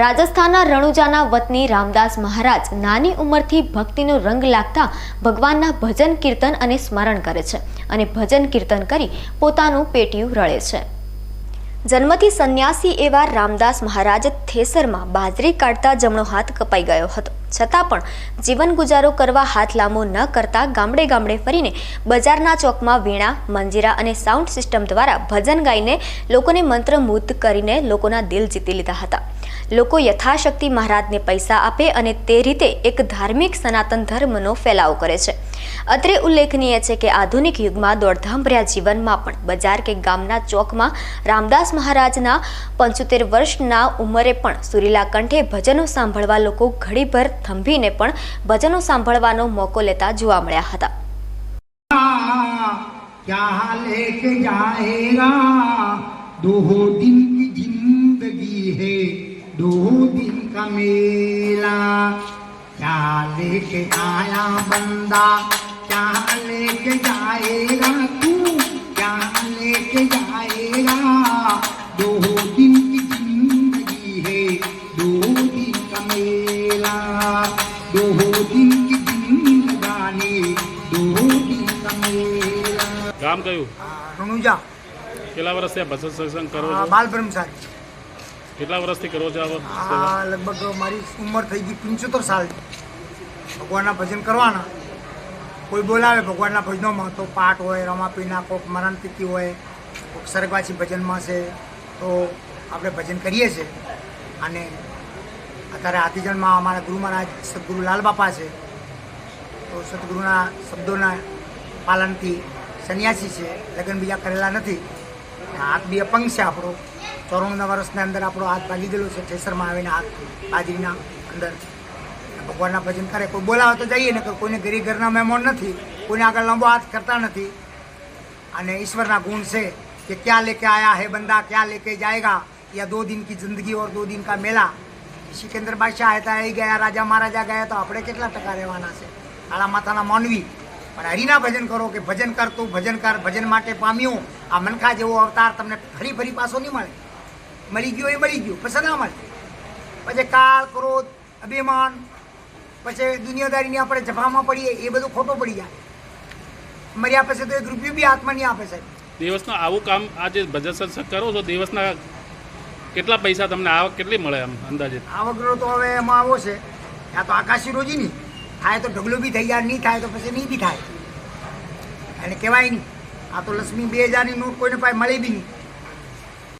રાજસ્થાનના રણુજાના વતની રામદાસ મહારાજ નાની ઉંમરથી ભક્તિનો રંગ લાગતા ભગવાનના ભજન કીર્તન અને સ્મરણ કરે છે અને ભજન કીર્તન કરી પોતાનું પેટિયું રળે છે. જન્મથી સંન્યાસી એવા રામદાસ મહારાજ થેસરમાં બાજરી કાઢતા જમણો હાથ કપાઈ ગયો હતો. છતાં પણ જીવન ગુજારો કરવા હાથ લાંબો ન કરતા ગામડે ગામડે ફરીને બજારના ચોકમાં વીણા, મંજીરા અને સાઉન્ડ સિસ્ટમ દ્વારા ભજન ગાઈને લોકોને મંત્રમુગ્ધ કરીને લોકોના દિલ જીતી લીધા હતા. લોકો યથાશક્તિ મહારાજને પૈસા આપે અને તે રીતે એક ધાર્મિક સનાતન ધર્મનો ફેલાવો કરે છે અત્રે ઉલ્લેખનીય છે કે આધુનિક યુગમાં દોડધામભર્યા જીવનમાં પણ બજાર કે ગામના ચોકમાં રામદાસ મહારાજના પંચોતેર વર્ષના ઉંમરે પણ સુરીલા કંઠે ભજનો સાંભળવા લોકો ઘડીભર થંભીને પણ ભજનો સાંભળવાનો મોકો લેતા જોવા મળ્યા હતા क्या लेके जाएगा दो दिन की जिंदगी है दूधी का मेला क्या लेके आया बंदा? क्या लेके जाएगा तू? क्या लेके जाएगा? दो दिन की ज़िंदगी है दो दिन का मेला। दो दिन की जिंदगानी दो दिन का मेला। काम कयो अनुजा केला वर्ष से बस सत्संग करो बाल ब्रह्मचारी કેટલા વર્ષથી કરો છો આ લગભગ મારી ઉંમર થઈ ગઈ પંચોતેર સાલ. ભગવાનના ભજન કરવાના. કોઈ બોલાવે ભગવાનના ભજનોમાં તો પાઠ હોય, રમાપીના કોઈક મરણ તિથિ હોય કોઈક સરગવાસી ભજનમાં છે, તો આપણે ભજન કરીએ છીએ. અને અત્યારે આતિજનમાં અમારા ગુરુ મહારાજ સદગુરુ લાલ બાપા છે. તો સદગુરુના શબ્દોના પાલનથી સંન્યાસી છે. લગ્ન બીજા કરેલા નથી. હાથ બી અપંગ છે આપણો. ચોરાણુંના વર્ષની અંદર આપણો હાથ ભાગી ગયેલો છે. ઠેસરમાં આવીને હાથ હાજરીના અંદર ભગવાનના ભજન કરે. કોઈ બોલાવે તો જઈએ ને કોઈને ગરી ઘરના મહેમાન નથી. કોઈને આગળ લાંબો હાથ કરતા નથી. અને ઈશ્વરના ગુણ છે કે ક્યાં લેકે આયા હે બંદા, ક્યાં લેકે જાયગા? યા દો દિન કી જિંદગી ઓર દો દિન કા મેલા? સિકંદર બાદશાહ હતા આવી ગયા, રાજા મહારાજા ગયા, તો આપણે કેટલા ટકા રહેવાના છે? કાળા માથાના માનવી. પણ હરિના ભજન કરો કે ભજન કરતું ભજન કર, ભજન માટે પામ્યું. આ મનખા જેવો અવતાર તમને ફરી ફરી પાછો નહીં મળે. મળી ગયો એ મળી ગયો. પછી ના મળે પછી કાળ ક્રોધ અભિમાન પછી દુનિયાદારીની આપણે જફામાં પડીએ એ બધું ખોટો પડી જાય. મર્યા પછી તો એક રૂપિયો બી હાથમાં નહીં આપે સાહેબ. દિવસનું આવું કામ આ જે ભજન સત્સંગ કરો છો દિવસના કેટલા પૈસા તમને આવક કેટલી મળે આમ અંદાજે? આવક વગર તો હવે એમાં આવો છે. આ તો આકાશી રોજી નહીં. થાય તો ઢગલો બી થઈ જાય નહીં થાય તો પછી નહીં બી થાય. એને કહેવાય નહીં. આ તો લક્ષ્મી બે હજારની નોટ કોઈને પાસે મળી બી નહીં.